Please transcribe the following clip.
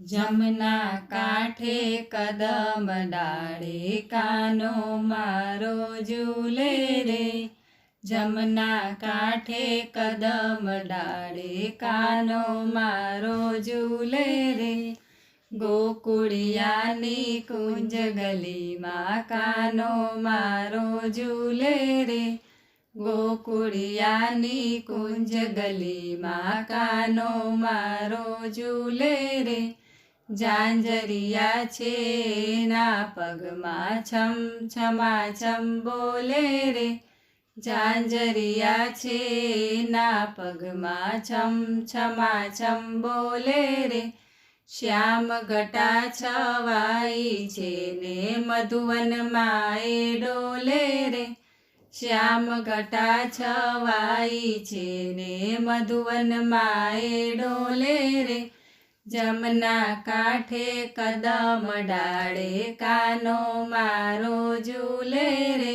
જમના કાંઠે કદમ ડાળે, કાનો મારો ઝૂલે રે. જમના કાંઠે કદમ ડાળે, કાનો મારો ઝૂલે રે. ગોકુળિયાની કુંજ ગલીમાં કાનો મારો ઝૂલે રે. ગોકુળિયાની કુંજ ગલીમાં કાનો મારો ઝૂલે રે. જાંજરિયા છે ના પગમાં છમ છમા છમ બોલે રે. જાંજરિયા છે ના પગમાં છમ છમા છમ બોલે રે. શ્યામ ઘટા છવાઈ છે ને મધુવનમાં એ ડોલે રે. શ્યામ ઘટા છવાઈ છે ને મધુવનમાં એ ડોલે રે. જમના કાંઠે કદમ ડાળે કાનો મારો ઝૂલે રે.